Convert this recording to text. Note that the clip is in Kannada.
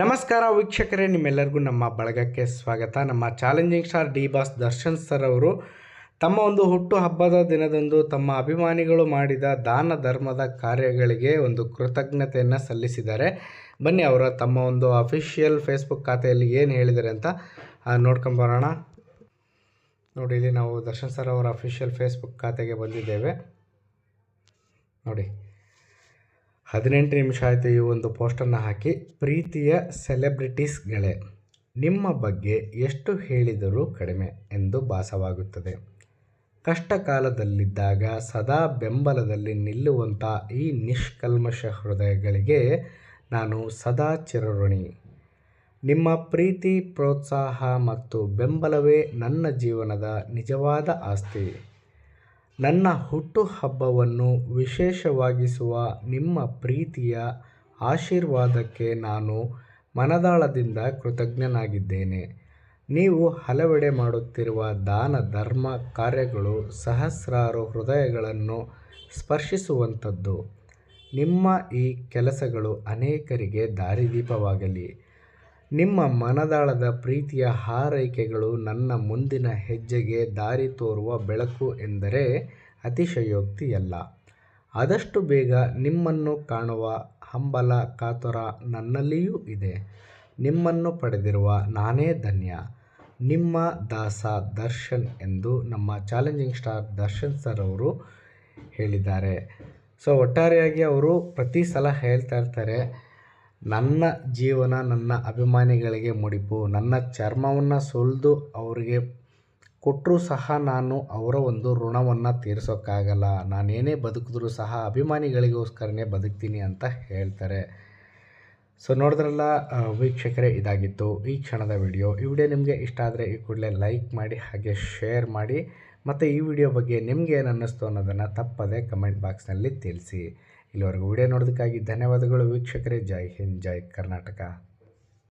ನಮಸ್ಕಾರ ವೀಕ್ಷಕರೇ, ನಿಮ್ಮೆಲ್ಲರಿಗೂ ನಮ್ಮ ಬಳಗಕ್ಕೆ ಸ್ವಾಗತ. ನಮ್ಮ challenging star D boss Darshan sir ಅವರು ತಮ್ಮ ಒಂದು ಹುಟ್ಟು ಹಬ್ಬದ ದಿನದಂದು ತಮ್ಮ ಅಭಿಮಾನಿಗಳು ಮಾಡಿದ ದಾನ ಧರ್ಮದ ಕಾರ್ಯಗಳಿಗೆ ಒಂದು ಕೃತಜ್ಞತೆಯನ್ನು ಸಲ್ಲಿಸಿದ್ದಾರೆ. ಬನ್ನಿ ಅವರ ತಮ್ಮ ಒಂದು ಅಫಿಷಿಯಲ್ ಫೇಸ್ಬುಕ್ ಖಾತೆಯಲ್ಲಿ ಏನು ಹೇಳಿದ್ದಾರೆ ಅಂತ ನೋಡ್ಕೊಂಬರೋಣ ನೋಡಿ, ಇಲ್ಲಿ ನಾವು ದರ್ಶನ್ ಸರ್ ಅವರ ಅಫಿಷಿಯಲ್ ಫೇಸ್ಬುಕ್ ಖಾತೆಗೆ ಬಂದಿದ್ದೇವೆ. ನೋಡಿ. ಹದಿನೆಂಟು ನಿಮಿಷ ಆಯಿತು ಈ ಒಂದು ಪೋಸ್ಟನ್ನು ಹಾಕಿ, ಪ್ರೀತಿಯ ಸೆಲೆಬ್ರಿಟೀಸ್ಗಳೇ ನಿಮ್ಮ ಬಗ್ಗೆ ಎಷ್ಟು ಹೇಳಿದರೂ ಕಡಿಮೆ ಎಂದು ಭಾಸವಾಗುತ್ತದೆ. ಕಷ್ಟ ಕಾಲದಲ್ಲಿದ್ದಾಗ ಸದಾ ಬೆಂಬಲದಲ್ಲಿ ನಿಲ್ಲುವಂಥ ಈ ನಿಷ್ಕಲ್ಮಶ ಹೃದಯಗಳಿಗೆ ನಾನು ಸದಾ ಚಿರಋಣಿ. ನಿಮ್ಮ ಪ್ರೀತಿ, ಪ್ರೋತ್ಸಾಹ ಮತ್ತು ಬೆಂಬಲವೇ ನನ್ನ ಜೀವನದ ನಿಜವಾದ ಆಸ್ತಿ. ನನ್ನ ಹುಟ್ಟುಹಬ್ಬವನ್ನು ವಿಶೇಷವಾಗಿಸುವ ನಿಮ್ಮ ಪ್ರೀತಿಯ ಆಶೀರ್ವಾದಕ್ಕೆ ನಾನು ಮನದಾಳದಿಂದ ಕೃತಜ್ಞನಾಗಿದ್ದೇನೆ. ನೀವು ಹಲವೆಡೆ ಮಾಡುತ್ತಿರುವ ದಾನ, ಧರ್ಮ ಕಾರ್ಯಗಳು ಸಹಸ್ರಾರು ಹೃದಯಗಳನ್ನು ಸ್ಪರ್ಶಿಸುವಂಥದ್ದು. ನಿಮ್ಮ ಈ ಕೆಲಸಗಳು ಅನೇಕರಿಗೆ ದಾರಿದೀಪವಾಗಲಿ. ನಿಮ್ಮ ಮನದಾಳದ ಪ್ರೀತಿಯ ಹಾರೈಕೆಗಳು ನನ್ನ ಮುಂದಿನ ಹೆಜ್ಜೆಗೆ ದಾರಿ ತೋರುವ ಬೆಳಕು ಎಂದರೆ ಅತಿಶಯೋಕ್ತಿಯಲ್ಲ. ಆದಷ್ಟು ಬೇಗ ನಿಮ್ಮನ್ನು ಕಾಣುವ ಹಂಬಲ ಕಾತುರ ನನ್ನಲ್ಲಿಯೂ ಇದೆ. ನಿಮ್ಮನ್ನು ಪಡೆದಿರುವ ನಾನೇ ಧನ್ಯ. ನಿಮ್ಮ ದಾಸ ದರ್ಶನ್ ಎಂದು ನಮ್ಮ ಚಾಲೆಂಜಿಂಗ್ ಸ್ಟಾರ್ ದರ್ಶನ್ ಸರ್ ಅವರು ಹೇಳಿದ್ದಾರೆ. ಸೊ, ಒಟ್ಟಾರೆಯಾಗಿ ಅವರು ಪ್ರತಿ ಸಲ ಹೇಳ್ತಾ ಇರ್ತಾರೆ ನನ್ನ ಜೀವನ, ನನ್ನ ಅಭಿಮಾನಿಗಳಿಗೆ ಮುಡಿಪು. ನನ್ನ ಚರ್ಮವನ್ನು ಸುಲಿದು ಅವರಿಗೆ ಕೊಟ್ಟರೂ ಸಹ ನಾನು ಅವರ ಒಂದು ಋಣವನ್ನು ತೀರಿಸೋಕ್ಕಾಗಲ್ಲ. ನಾನೇನೇ ಬದುಕಿದ್ರೂ ಸಹ ಅಭಿಮಾನಿಗಳಿಗೋಸ್ಕರನೇ ಬದುಕ್ತೀನಿ ಅಂತ ಹೇಳ್ತಾರೆ. ಸೊ ನೋಡಿದ್ರಲ್ಲ ವೀಕ್ಷಕರೇ, ಇದಾಗಿತ್ತು ಈ ಕ್ಷಣದ ವಿಡಿಯೋ. ಈ ವಿಡಿಯೋ ನಿಮಗೆ ಇಷ್ಟ ಆದರೆ ಈ ಕೂಡಲೇ ಲೈಕ್ ಮಾಡಿ, ಹಾಗೆ ಶೇರ್ ಮಾಡಿ, ಮತ್ತು ಈ ವಿಡಿಯೋ ಬಗ್ಗೆ ನಿಮಗೆ ಏನು ಅನ್ನಿಸ್ತು ಅನ್ನೋದನ್ನು ತಪ್ಪದೆ ಕಮೆಂಟ್ ಬಾಕ್ಸ್ನಲ್ಲಿ ತಿಳಿಸಿ. ಇಲ್ಲಿವರೆಗೂ ವಿಡಿಯೋ ನೋಡೋದಕ್ಕಾಗಿ ಧನ್ಯವಾದಗಳು. ವೀಕ್ಷಕರೇ ಜೈ ಹಿಂದ್ ಜೈ ಕರ್ನಾಟಕ.